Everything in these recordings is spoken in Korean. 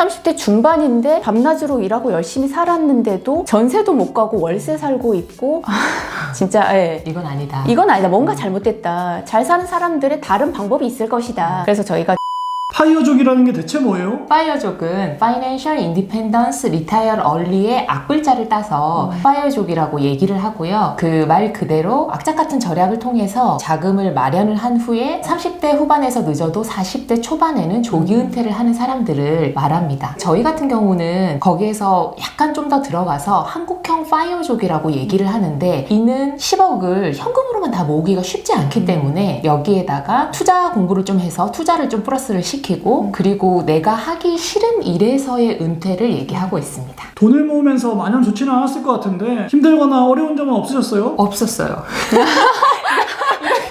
30대 중반인데 밤낮으로 일하고 열심히 살았는데도 전세도 못 가고 월세 살고 있고 아, 진짜 예. 이건 아니다. 이건 아니다. 뭔가 잘못됐다. 잘 사는 사람들의 다른 방법이 있을 것이다. 그래서 저희가 파이어족이라는 게 대체 뭐예요? 파이어족은 Financial Independence Retire Early의 악글자를 따서 파이어족이라고 얘기를 하고요. 그 말 그대로 악착 같은 절약을 통해서 자금을 마련을 한 후에 30대 후반에서 늦어도 40대 초반에는 조기 은퇴를 하는 사람들을 말합니다. 저희 같은 경우는 거기에서 약간 좀 더 들어가서 한국 형 파이어족이라고 얘기를 하는데 이는 10억을 현금으로만 다 모으기가 쉽지 않기 때문에 여기에다가 투자 공부를 좀 해서 투자를 좀 플러스를 시키고 그리고 내가 하기 싫은 일에서의 은퇴를 얘기하고 있습니다. 돈을 모으면서 마냥 좋지는 않았을 것 같은데 힘들거나 어려운 점은 없으셨어요? 없었어요.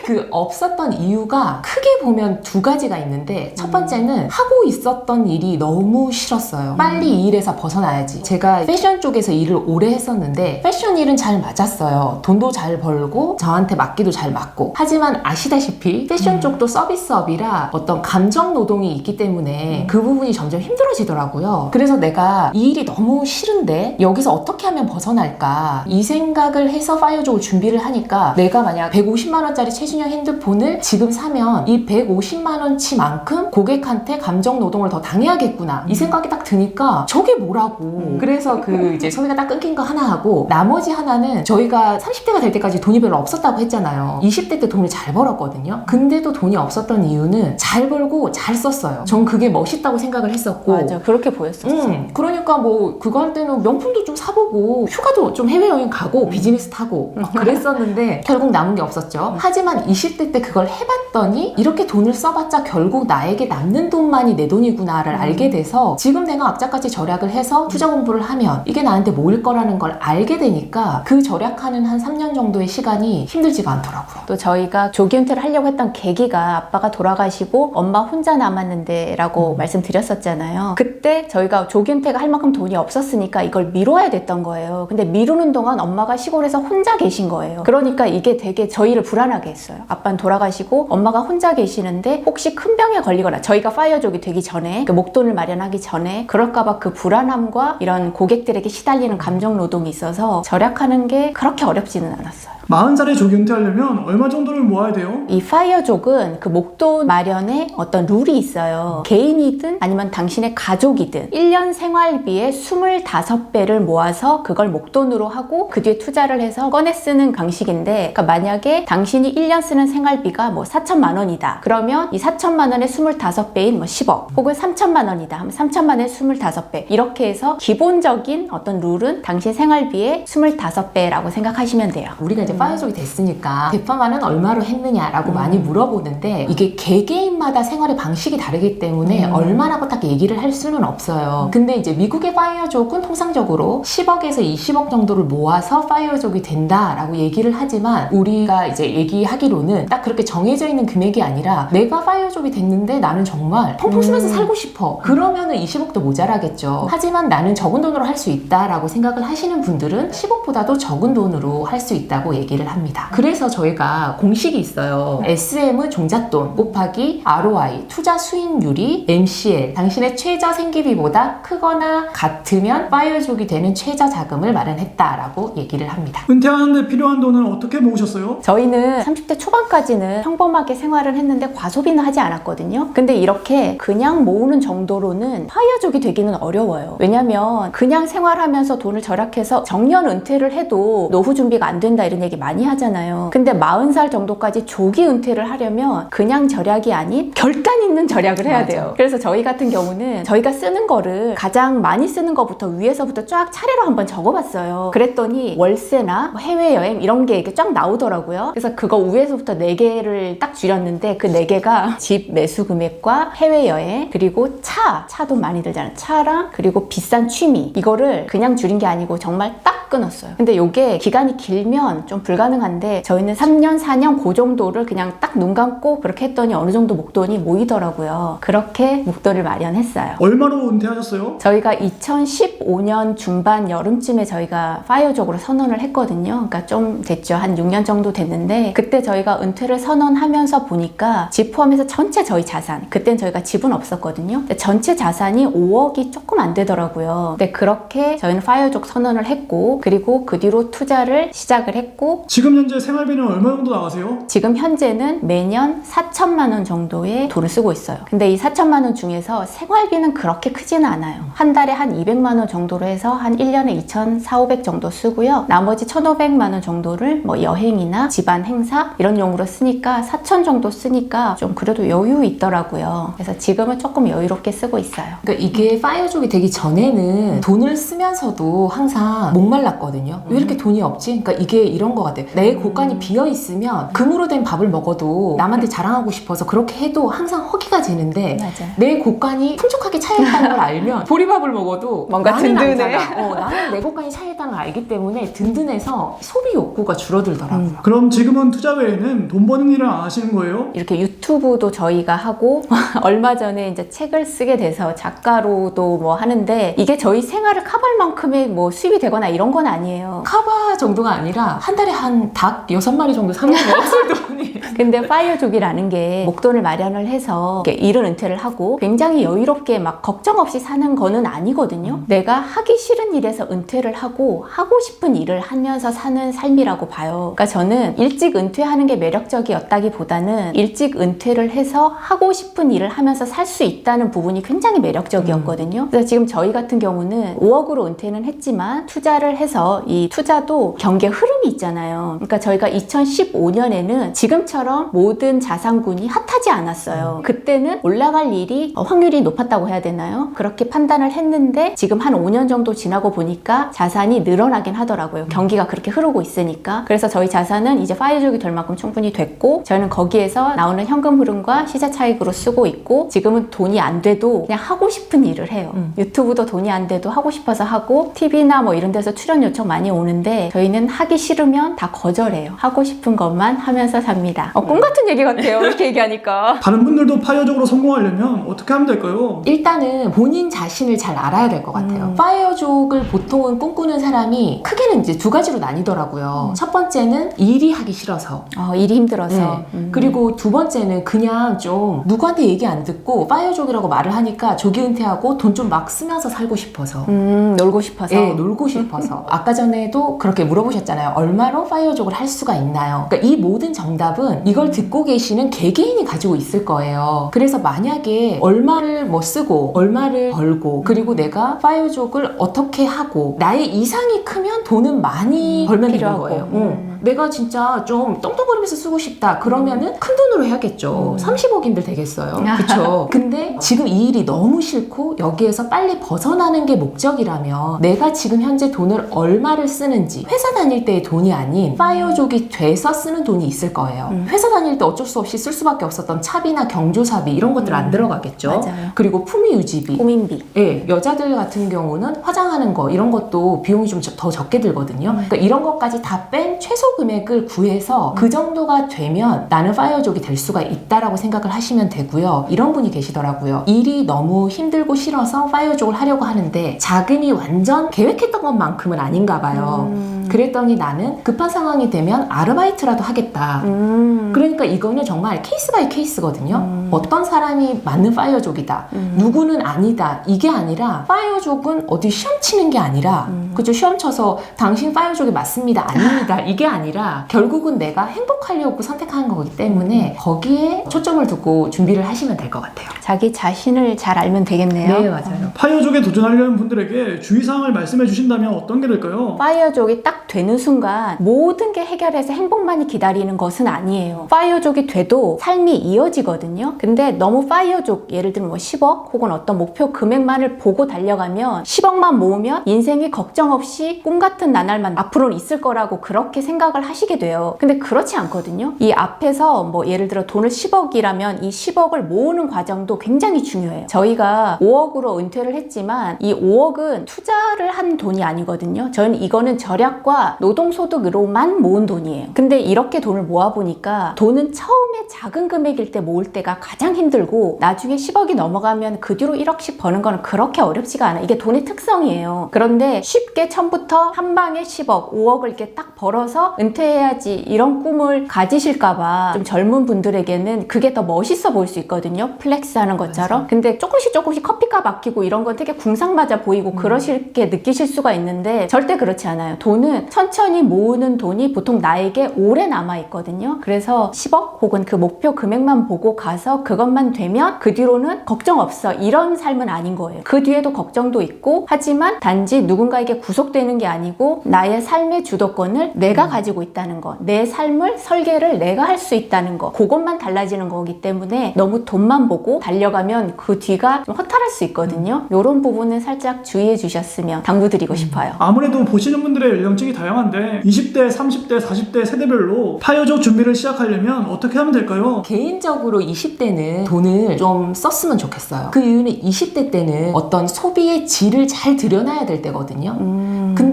그 없었던 이유가 크게 보면 두 가지가 있는데 첫 번째는 하고 있었던 일이 너무 싫었어요. 빨리 이 일에서 벗어나야지. 제가 패션 쪽에서 일을 오래 했었는데 패션 일은 잘 맞았어요. 돈도 잘 벌고 저한테 맞기도 잘 맞고. 하지만 아시다시피 패션 쪽도 서비스업이라 어떤 감정 노동이 있기 때문에 그 부분이 점점 힘들어지더라고요. 그래서 내가 이 일이 너무 싫은데 여기서 어떻게 하면 벗어날까 이 생각을 해서 파이어족을 준비를 하니까 내가 만약 150만 원짜리 최 신형 핸드폰을 지금 사면 이 150만 원치만큼 고객한테 감정 노동을 더 당해야겠구나. 이 생각이 딱 드니까 저게 뭐라고. 그래서 그 이제 소비가 딱 끊긴 거 하나 하고 나머지 하나는 저희가 30대가 될 때까지 돈이 별로 없었다고 했잖아요. 20대 때 돈을 잘 벌었거든요. 근데도 돈이 없었던 이유는 잘 벌고 잘 썼어요. 전 그게 멋있다고 생각을 했었고. 맞아. 그렇게 보였었어. 음, 그러니까 뭐 그거 할 때는 명품도 좀 사보고 휴가도 좀 해외여행 가고 비즈니스 타고 막 그랬었는데 결국 남은 게 없었죠. 하지만 20대 때 그걸 해봤더니 이렇게 돈을 써봤자 결국 나에게 남는 돈만이 내 돈이구나를 알게 돼서 지금 내가 악자까지 절약을 해서 투자 공부를 하면 이게 나한테 모일 거라는 걸 알게 되니까 그 절약하는 한 3년 정도의 시간이 힘들지가 않더라고요. 또 저희가 조기 은퇴를 하려고 했던 계기가 아빠가 돌아가시고 엄마 혼자 남았는데 라고 말씀드렸었잖아요. 그때 저희가 조기 은퇴가 할 만큼 돈이 없었으니까 이걸 미뤄야 됐던 거예요. 근데 미루는 동안 엄마가 시골에서 혼자 계신 거예요. 그러니까 이게 되게 저희를 불안하게 했어요. 아빠는 돌아가시고 엄마가 혼자 계시는데 혹시 큰 병에 걸리거나 저희가 파이어족이 되기 전에 그 목돈을 마련하기 전에 그럴까봐 그 불안함과 이런 고객들에게 시달리는 감정 노동이 있어서 절약하는 게 그렇게 어렵지는 않았어요. 40살에 조기 은퇴하려면 얼마 정도를 모아야 돼요? 이 파이어족은 그 목돈 마련에 어떤 룰이 있어요. 개인이든 아니면 당신의 가족이든 1년 생활비의 25배를 모아서 그걸 목돈으로 하고 그 뒤에 투자를 해서 꺼내 쓰는 방식인데 그러니까 만약에 당신이 1년 쓰는 생활비가 뭐 4천만 원이다. 그러면 이 4천만 원의 25배인 뭐 10억 혹은 3천만 원이다. 하면 3천만 원의 25배 이렇게 해서 기본적인 어떤 룰은 당신 생활비의 25배라고 생각하시면 돼요. 우리가 이제 파이어족이 됐으니까 대파만은 얼마로 했느냐라고 많이 물어보는데 이게 개개인마다 생활의 방식이 다르기 때문에 얼마라고 딱 얘기를 할 수는 없어요. 근데 이제 미국의 파이어족은 통상적으로 10억에서 20억 정도를 모아서 파이어족이 된다라고 얘기를 하지만 우리가 이제 얘기하기로는 딱 그렇게 정해져 있는 금액이 아니라 내가 파이어족이 됐는데 나는 정말 펑펑 쓰면서 살고 싶어. 그러면은 20억도 모자라겠죠. 하지만 나는 적은 돈으로 할 수 있다라고 생각을 하시는 분들은 10억보다도 적은 돈으로 할 수 있다고 얘기 를 합니다. 그래서 저희가 공식이 있어요. SM은 종잣돈 곱하기 ROI 투자 수익률이 MCL 당신의 최저 생기비보다 크거나 같으면 파이어족이 되는 최저 자금을 마련했다라고 얘기를 합니다. 은퇴하는데 필요한 돈은 어떻게 모으셨어요? 저희는 30대 초반까지는 평범하게 생활을 했는데 과소비는 하지 않았거든요. 근데 이렇게 그냥 모으는 정도로는 파이어족이 되기는 어려워요. 왜냐면 그냥 생활하면서 돈을 절약해서 정년 은퇴를 해도 노후 준비가 안 된다 이런 얘기 많이 하잖아요. 근데 40살 정도까지 조기 은퇴를 하려면 그냥 절약이 아닌 결단 있는 절약을 해야 맞아. 돼요. 그래서 저희 같은 경우는 저희가 쓰는 거를 가장 많이 쓰는 것부터 위에서부터 쫙 차례로 한번 적어봤어요. 그랬더니 월세나 뭐 해외여행 이런 게 이렇게 쫙 나오더라고요. 그래서 그거 위에서부터 4개를 딱 줄였는데 그 4개가 집 매수 금액과 해외여행 그리고 차, 차도 많이 들잖아요. 차랑 그리고 비싼 취미 이거를 그냥 줄인 게 아니고 정말 딱 끊었어요. 근데 이게 기간이 길면 좀좀 불가능한데 저희는 3년, 4년 그 정도를 그냥 딱 눈 감고 그렇게 했더니 어느 정도 목돈이 모이더라고요. 그렇게 목돈을 마련했어요. 얼마로 은퇴하셨어요? 저희가 2015년 중반 여름쯤에 저희가 파이어족으로 선언을 했거든요. 그러니까 좀 됐죠. 한 6년 정도 됐는데 그때 저희가 은퇴를 선언하면서 보니까 집 포함해서 전체 저희 자산 그땐 저희가 집은 없었거든요. 전체 자산이 5억이 조금 안 되더라고요. 근데 그렇게 저희는 파이어족 선언을 했고 그리고 그 뒤로 투자를 시작을 했고 지금 현재 생활비는 얼마 정도 나가세요? 지금 현재는 매년 4천만 원 정도의 돈을 쓰고 있어요. 근데 이 4천만 원 중에서 생활비는 그렇게 크지는 않아요. 한 달에 한 200만 원 정도로 해서 한 1년에 2,400 정도 쓰고요. 나머지 1,500만 원 정도를 뭐 여행이나 집안 행사 이런 용으로 쓰니까 4천 정도 쓰니까 좀 그래도 여유 있더라고요. 그래서 지금은 조금 여유롭게 쓰고 있어요. 그러니까 이게 파이어족이 되기 전에는 돈을 쓰면서도 항상 목말랐거든요. 왜 이렇게 돈이 없지? 그러니까 이게 이런 거 같아요. 내 곳간이 비어 있으면 금으로 된 밥을 먹어도 남한테 자랑하고 싶어서 그렇게 해도 항상 허기가 지는데 맞아요. 내 곳간이 풍족하게 차 있다는 걸 알면 보리밥을 먹어도 뭔가 나는 안 든든해. 어, 나는 내 곳간이 차 있다는 걸 알기 때문에 든든해서 소비 욕구가 줄어들더라고요. 음. 그럼 지금은 투자 외에는 돈 버는 일을 안 하시는 거예요? 이렇게 유튜브도 저희가 하고 얼마 전에 이제 책을 쓰게 돼서 작가로도 뭐 하는데 이게 저희 생활을 커버할 만큼의 뭐 수입이 되거나 이런 건 아니에요. 카바 정도가 아니라 한 달에 한 닭 여섯 마리 정도 사는 먹었을 돈이 근데 파이어족이라는 게 목돈을 마련을 해서 이렇게 일을 은퇴를 하고 굉장히 여유롭게 막 걱정 없이 사는 거는 아니거든요. 내가 하기 싫은 일에서 은퇴를 하고 하고 싶은 일을 하면서 사는 삶이라고 봐요. 그러니까 저는 일찍 은퇴하는 게 매력적이었다기보다는 일찍 은퇴를 해서 하고 싶은 일을 하면서 살 수 있다는 부분이 굉장히 매력적이었거든요. 그래서 지금 저희 같은 경우는 5억으로 은퇴는 했지만 투자를 해서 이 투자도 경계 흐름이 있잖아요. 그러니까 저희가 2015년에는 지금처럼 모든 자산군이 핫하지 않았어요. 그때는 올라갈 일이 어, 확률이 높았다고 해야 되나요? 그렇게 판단을 했는데 지금 한 5년 정도 지나고 보니까 자산이 늘어나긴 하더라고요. 경기가 그렇게 흐르고 있으니까. 그래서 저희 자산은 이제 파이어족이 될 만큼 충분히 됐고 저희는 거기에서 나오는 현금 흐름과 시세 차익으로 쓰고 있고 지금은 돈이 안 돼도 그냥 하고 싶은 일을 해요. 음. 유튜브도 돈이 안 돼도 하고 싶어서 하고 TV나 뭐 이런 데서 출연 요청 많이 오는데 저희는 하기 싫으면 다 거절해요. 하고 싶은 것만 하면서 삽니다. 어, 꿈 같은 얘기 같아요. 이렇게 얘기하니까. 다른 분들도 파이어적으로 성공하려면 어떻게 하면 될까요? 일단은 본인 자신을 잘 알아야 될 것 같아요. 음. 파이어족을 보통은 꿈꾸는 사람이 크게는 이제 두 가지로 나뉘더라고요. 첫 번째는 일이 하기 싫어서. 어, 일이 힘들어서. 네. 음. 그리고 두 번째는 그냥 좀 누구한테 얘기 안 듣고 파이어족이라고 말을 하니까 조기 은퇴하고 돈 좀 막 쓰면서 살고 싶어서. 음, 놀고 싶어서. 예, 놀고 싶어서. 아까 전에도 그렇게 물어보셨잖아요. 얼마로 파이어족을 할 수가 있나요? 그러니까 이 모든 정답은 이걸 듣고 계시는 개개인이 가지고 있을 거예요. 그래서 만약에 얼마를 뭐 쓰고, 얼마를 벌고, 그리고 내가 파이어족을 어떻게 하고, 나의 이상이 크면 돈은 많이 벌면 되는 필요하고. 거예요. 음. 응. 내가 진짜 좀 떵떵거리면서 쓰고 싶다. 그러면은 큰 돈으로 해야겠죠. 30억인들 되겠어요. 그쵸? 근데 지금 이 일이 너무 싫고 여기에서 빨리 벗어나는 게 목적이라면 내가 지금 현재 돈을 얼마를 쓰는지 회사 다닐 때의 돈이 아닌 파이어족이 돼서 쓰는 돈이 있을 거예요. 음. 회사 다닐 때 어쩔 수 없이 쓸 수밖에 없었던 차비나 경조사비 이런 것들 안 들어가겠죠. 맞아요. 그리고 품위 유지비. 고민비. 예, 여자들 같은 경우는 화장하는 거 이런 것도 비용이 좀 더 적게 들거든요. 그러니까 이런 것까지 다 뺀 최소 금액을 구해서 그 정도가 되면 나는 파이어족이 될 수가 있다라고 생각을 하시면 되고요. 이런 분이 계시더라고요. 일이 너무 힘들고 싫어서 파이어족을 하려고 하는데 자금이 완전 계획했던 것만큼은 아닌가 봐요. 음. 그랬더니 나는 급한 상황이 되면 아르바이트라도 하겠다. 음. 그러니까 이거는 정말 케이스 바이 케이스거든요. 음. 어떤 사람이 맞는 파이어족이다. 음. 누구는 아니다. 이게 아니라 파이어족은 어디 시험 치는 게 아니라 음. 그죠 시험 쳐서 당신 파이어족이 맞습니다. 아닙니다. 이게 아니라 결국은 내가 행복하려고 선택한 거기 때문에 거기에 초점을 두고 준비를 하시면 될 것 같아요. 자기 자신을 잘 알면 되겠네요. 맞아요. 파이어족에 도전하려는 분들에게 주의사항을 말씀해 주신다면 어떤 게 될까요? 파이어족이 딱 되는 순간 모든 게 해결해서 행복만이 기다리는 것은 아니에요. 파이어족이 돼도 삶이 이어지거든요. 근데 너무 파이어족, 예를 들면 뭐 10억 혹은 어떤 목표 금액만을 보고 달려가면 10억만 모으면 인생이 걱정 없이 꿈 같은 나날만 앞으로는 있을 거라고 그렇게 생각을 하시게 돼요. 근데 그렇지 않거든요. 이 앞에서 뭐 예를 들어 돈을 10억이라면 이 10억을 모으는 과정도 굉장히 중요해요. 저희가 5억으로 은퇴를 했지만 이 5억은 투자를 한 돈이 아니거든요. 저는 이거는 절약과 학과 노동소득으로만 모은 돈이에요. 근데 이렇게 돈을 모아보니까 돈은 처음에 작은 금액일 때 모을 때가 가장 힘들고 나중에 10억이 넘어가면 그 뒤로 1억씩 버는 거는 그렇게 어렵지가 않아. 이게 돈의 특성이에요. 그런데 쉽게 처음부터 한 방에 10억, 5억을 이렇게 딱 벌어서 은퇴해야지 이런 꿈을 가지실까봐 좀 젊은 분들에게는 그게 더 멋있어 보일 수 있거든요. 플렉스 하는 것처럼. 근데 조금씩 조금씩 커피값 아끼고 이런 건 되게 궁상맞아 보이고 그러실게 느끼실 수가 있는데 절대 그렇지 않아요. 돈은 천천히 모으는 돈이 보통 나에게 오래 남아 있거든요. 그래서 10억 혹은 그 목표 금액만 보고 가서 그것만 되면 그 뒤로는 걱정 없어. 이런 삶은 아닌 거예요. 그 뒤에도 걱정도 있고 하지만 단지 누군가에게 구속되는 게 아니고 나의 삶의 주도권을 내가 가지고 있다는 거. 내 삶을 설계를 내가 할 수 있다는 거. 그것만 달라지는 거기 때문에 너무 돈만 보고 달려가면 그 뒤가 좀 허탈할 수 있거든요. 이런 부분은 살짝 주의해 주셨으면 당부드리고 싶어요. 아무래도 보시는 분들의 연령층이 다양한데 20대, 30대, 40대 세대별로 파이어족 준비를 시작하려면 어떻게 하면 될까요? 개인적으로 20대는 돈을 좀 썼으면 좋겠어요. 그 이유는 20대 때는 어떤 소비의 질을 잘 들여놔야 될 때거든요. 음.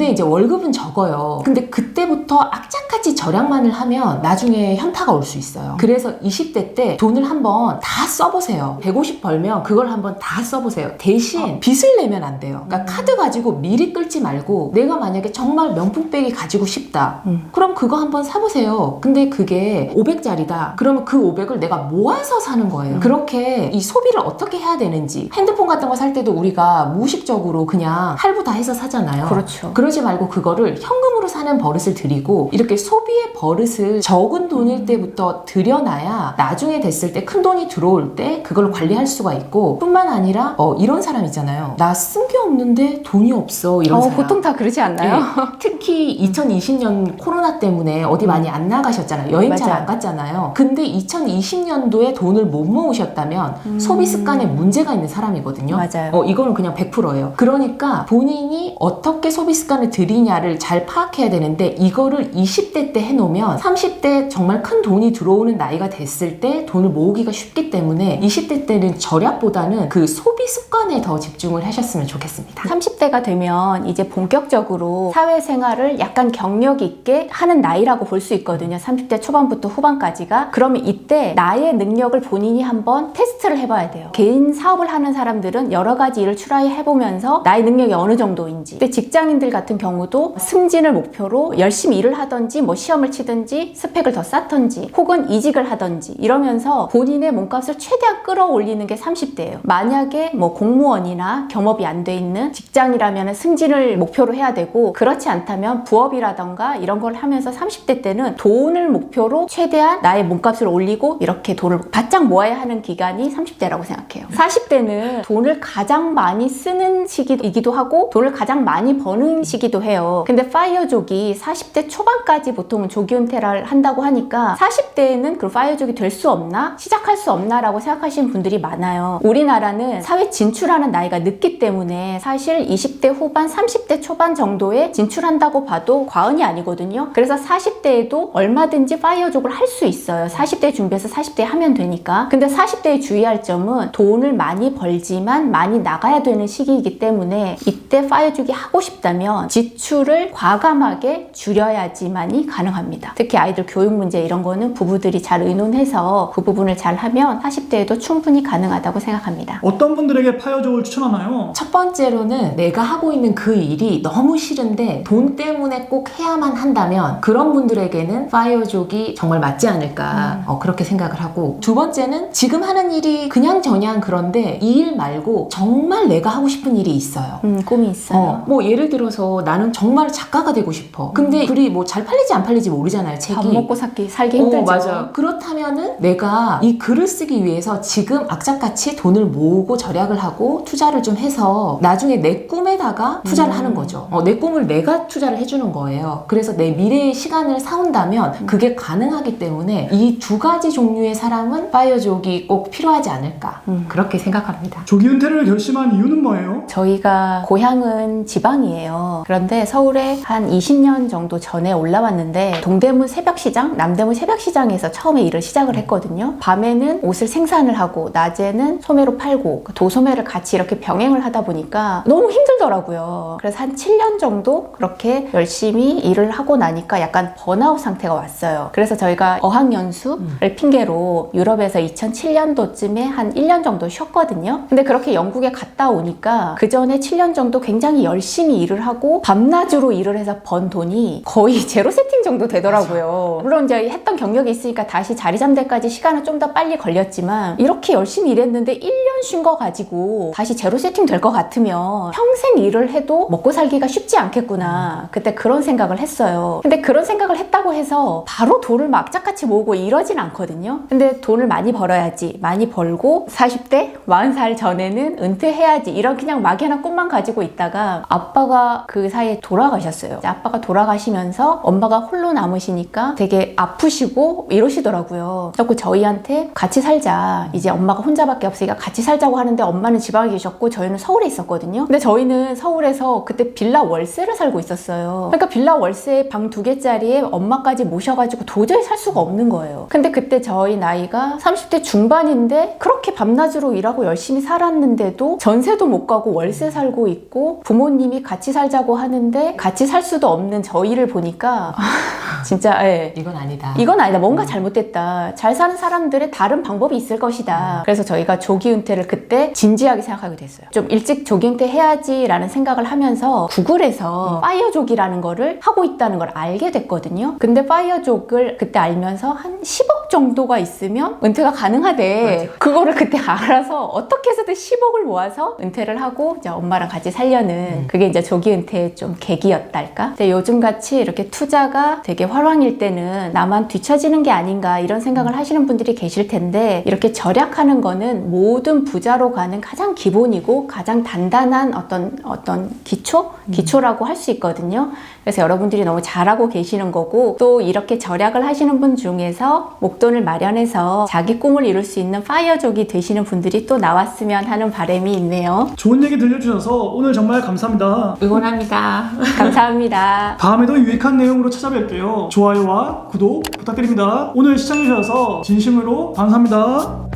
근데 이제 월급은 적어요. 근데 그때부터 악착같이 절약만을 하면 나중에 현타가 올 수 있어요. 그래서 20대 때 돈을 한번 다 써보세요. 150 벌면 그걸 한번 다 써보세요. 대신 빚을 내면 안 돼요. 그러니까 카드 가지고 미리 끌지 말고 내가 만약에 정말 명품백이 가지고 싶다. 음. 그럼 그거 한번 사보세요. 근데 그게 500짜리다. 그러면 그 500을 내가 모아서 사는 거예요. 그렇게 이 소비를 어떻게 해야 되는지 핸드폰 같은 거 살 때도 우리가 무의식적으로 그냥 할부 다 해서 사잖아요. 그렇죠. 그러 지 말고 그거를 현금으로 사는 버릇을 들이고 이렇게 소비의 버릇을 적은 돈일 때부터 들여놔야 나중에 됐을 때 큰 돈이 들어올 때 그걸 관리할 수가 있고 뿐만 아니라 어, 이런 사람 있잖아요. 나 쓴 게 없는데 돈이 없어 이런 어, 사람. 보통 다 그러지 않나요? 네. 특히 2020년 코로나 때문에 어디 많이 안 나가셨잖아요. 여행 잘. 안 갔잖아요. 근데 2020년도에 돈을 못 모으셨다면 소비 습관에 문제가 있는 사람이거든요. 맞아요. 어, 이거는 그냥 100%예요. 그러니까 본인이 어떻게 소비 습관을 들이냐를 잘 파악해야 되는데 이거를 20대 때 해놓으면 30대 정말 큰 돈이 들어오는 나이가 됐을 때 돈을 모으기가 쉽기 때문에 20대 때는 절약보다는 그 소비 습관에 더 집중을 하셨으면 좋겠습니다. 30대가 되면 이제 본격적으로 사회생활을 약간 경력 있게 하는 나이라고 볼 수 있거든요. 30대 초반부터 후반까지가. 그러면 이때 나의 능력을 본인이 한번 테스트를 해봐야 돼요. 개인 사업을 하는 사람들은 여러 가지 일을 추라이 해보면서 나의 능력이 어느 정도인지. 근데 직장인들 같은 경우도 승진을 목표로 열심히 일을 하던지 뭐 시험을 치든지 스펙을 더 쌓던지 혹은 이직을 하던지 이러면서 본인의 몸값을 최대한 끌어올리는 게 30대예요. 만약에 뭐 공무원이나 겸업이 안 돼 있는 직장이라면 승진을 목표로 해야 되고 그렇지 않다면 부업이라던가 이런 걸 하면서 30대 때는 돈을 목표로 최대한 나의 몸값을 올리고 이렇게 돈을 바짝 모아야 하는 기간이 30대라고 생각해요. 40대는 돈을 가장 많이 쓰는 시기이기도 하고 돈을 가장 많이 버는 시기 도 해요. 근데 파이어족이 40대 초반까지 보통은 조기 은퇴를 한다고 하니까 40대에는 그 파이어족이 될 수 없나? 시작할 수 없나라고 생각하시는 분들이 많아요. 우리나라는 사회 진출하는 나이가 늦기 때문에 사실 20대 후반, 30대 초반 정도에 진출한다고 봐도 과언이 아니거든요. 그래서 40대에도 얼마든지 파이어족을 할 수 있어요. 40대 준비해서 40대 하면 되니까. 근데 40대에 주의할 점은 돈을 많이 벌지만 많이 나가야 되는 시기이기 때문에 이때 파이어족이 하고 싶다면 지출을 과감하게 줄여야지만이 가능합니다. 특히 아이들 교육 문제 이런 거는 부부들이 잘 의논해서 그 부분을 잘 하면 40대에도 충분히 가능하다고 생각합니다. 어떤 분들에게 파이어족을 추천하나요? 첫 번째로는 내가 하고 있는 그 일이 너무 싫은데 돈 때문에 꼭 해야만 한다면 그런 분들에게는 파이어족이 정말 맞지 않을까 어, 그렇게 생각을 하고 두 번째는 지금 하는 일이 그냥 저냥 그런데 이 일 말고 정말 내가 하고 싶은 일이 있어요. 음, 꿈이 있어요. 어, 뭐 예를 들어서 나는 정말 작가가 되고 싶어. 근데 글이 뭐 잘 팔리지 안 팔리지 모르잖아요, 책이. 밥 먹고 살기 살기 힘들죠. 어, 맞아. 그렇다면은 내가 이 글을 쓰기 위해서 지금 악착같이 돈을 모으고 절약을 하고 투자를 좀 해서 나중에 내 꿈에다가 투자를 음. 하는 거죠. 어, 내 꿈을 내가 투자를 해주는 거예요. 그래서 내 미래의 시간을 사온다면 음. 그게 가능하기 때문에 이 두 가지 종류의 사람은 파이어족이 꼭 필요하지 않을까. 음. 그렇게 생각합니다. 조기 은퇴를 결심한 이유는 뭐예요? 저희가 고향은 지방이에요. 그런데 서울에 한 20년 정도 전에 올라왔는데 동대문 새벽시장, 남대문 새벽시장에서 처음에 일을 시작을 했거든요. 밤에는 옷을 생산을 하고 낮에는 소매로 팔고 그 도소매를 같이 이렇게 병행을 하다 보니까 너무 힘들 힘들더라고요. 그래서 한 7년 정도 그렇게 열심히 일을 하고 나니까 약간 번아웃 상태가 왔어요. 그래서 저희가 어학연수를 핑계로 유럽에서 2007년도쯤에 한 1년 정도 쉬었거든요. 근데 그렇게 영국에 갔다 오니까 그 전에 7년 정도 굉장히 열심히 일을 하고 밤낮으로 일을 해서 번 돈이 거의 제로 세팅 정도 되더라고요. 물론 이제 했던 경력이 있으니까 다시 자리 데까지 시간은 좀 더 빨리 걸렸지만 이렇게 열심히 일했는데 1년 쉰 거 가지고 다시 제로 세팅 될 것 같으면 평생 일을 해도 먹고 살기가 쉽지 않겠구나. 그때 그런 생각을 했어요. 근데 그런 생각을 했다고 해서 바로 돈을 막 악착같이 모으고 이러진 않거든요. 근데 돈을 많이 벌어야지. 많이 벌고 40대, 40살 전에는 은퇴해야지. 이런 그냥 막연한 꿈만 가지고 있다가 아빠가 그 사이에 돌아가셨어요. 아빠가 돌아가시면서 엄마가 홀로 남으시니까 되게 아프시고 이러시더라고요. 자꾸 저희한테 같이 살자. 이제 엄마가 혼자밖에 없으니까 같이 살자고 하는데 엄마는 지방에 계셨고 저희는 서울에 있었거든요. 근데 저희는 서울에서 그때 빌라 월세를 살고 있었어요. 그러니까 빌라 월세 방 두 개짜리에 엄마까지 모셔가지고 도저히 살 수가 없는 거예요. 근데 그때 저희 나이가 30대 중반인데 그렇게 밤낮으로 일하고 열심히 살았는데도 전세도 못 가고 월세 살고 있고 부모님이 같이 살자고 하는데 같이 살 수도 없는 저희를 보니까 아, 진짜 예. 이건 아니다. 이건 아니다. 뭔가 잘못됐다. 잘 사는 사람들의 다른 방법이 있을 것이다. 그래서 저희가 조기 은퇴를 그때 진지하게 생각하게 됐어요. 좀 일찍 조기 은퇴 해야지라는 생각을 하면서 구글에서 파이어족이라는 거를 하고 있다는 걸 알게 됐거든요. 근데 파이어족을 그때 알면서 한 10억 정도가 있으면 은퇴가 가능하대. 그거를 그때 알아서 어떻게 해서든 10억을 모아서 은퇴를 하고 이제 엄마랑 같이 살려는 그게 이제 조기 은퇴 의좀 계기였달까? 근데 요즘 같이 이렇게 투자가 되게 활황일 때는 나만 뒤처지는 게 아닌가 이런 생각을 하시는 분들이 계실 텐데 이렇게 절약하는 거는 모든 부자로 가는 가장 기본이고 가장 단단한 어떤 어떤 기초 기초라고 할 수 있거든요. 그래서 여러분들이 너무 잘하고 계시는 거고 또 이렇게 절약을 하시는 분 중에서 목돈을 마련해서 자기 꿈을 이룰 수 있는 파이어족이 되시는 분들이 또 나왔으면 하는 바람이 있네요. 좋은 얘기 들려주셔서 오늘 정말 감사합니다. 응원 합니다. 감사합니다. 다음에도 유익한 내용으로 찾아뵐게요. 좋아요와 구독 부탁드립니다. 오늘 시청해주셔서 진심으로 감사합니다.